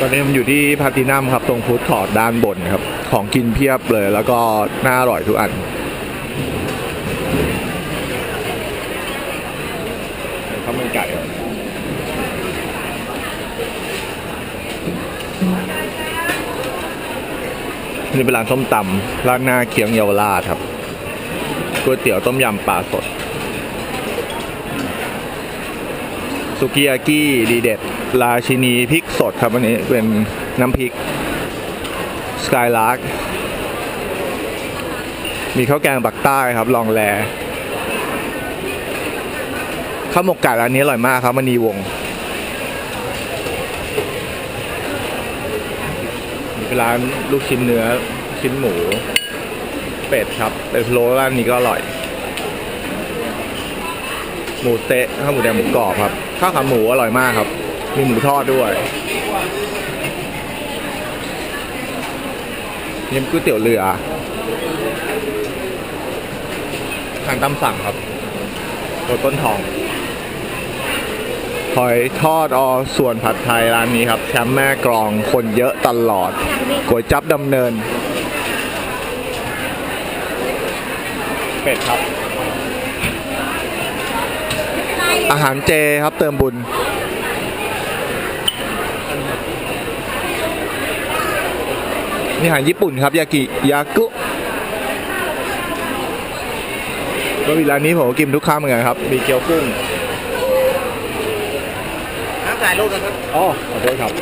ตอนนี้ผมอยู่ที่พาตินัมครับ ตรงฟู้ดคอร์ทด้านบนครับ ของกินเพียบเลย แล้วก็น่าอร่อยทุกอัน ข้าวมันไก่ครับนี่เป็นร้านส้มตำร้านหน้าเคียงเยาวราชครับก๋วยเตี๋ยวต้มยำปลาสด สุกิยากิดีเด็ดราชินีพริกสดครับอันนี้เป็นน้ำพริกสกายลาร์กมีข้าวแกงปักใต้ครับลองแลข้าวหมกไก่ร้านนี้อร่อยมากครับมณีวงมีเป็นร้านลูกชิ้นเนื้อชิ้นหมู เป็ดครับเป็ดพะโล้ร้านนี้ก็อร่อย หมูเตะข้าวหมูแดงหมูกรอบครับข้าวขาหมูอร่อยมากครับมีหมูทอดด้วยนี่ก๋วยเตี๋ยวเรือทางตำสั่งครับโรต้นทองหอยทอดอส่วนผัดไทยร้านนี้ครับ แชมป์แม่กรองคนเยอะตลอดก๋วยจับดำเนิน เป็ดครับ อาหารเจครับเติมบุญ นี่อาหารญี่ปุ่นครับ ยากิยากุก็มีร้านนี้ผมก็กินทุกครั้งเหมือนกันครับ มีเกี๊ยวกุ้งน้ำถ่ายรูปนะครับ อ๋อขอโทษครับ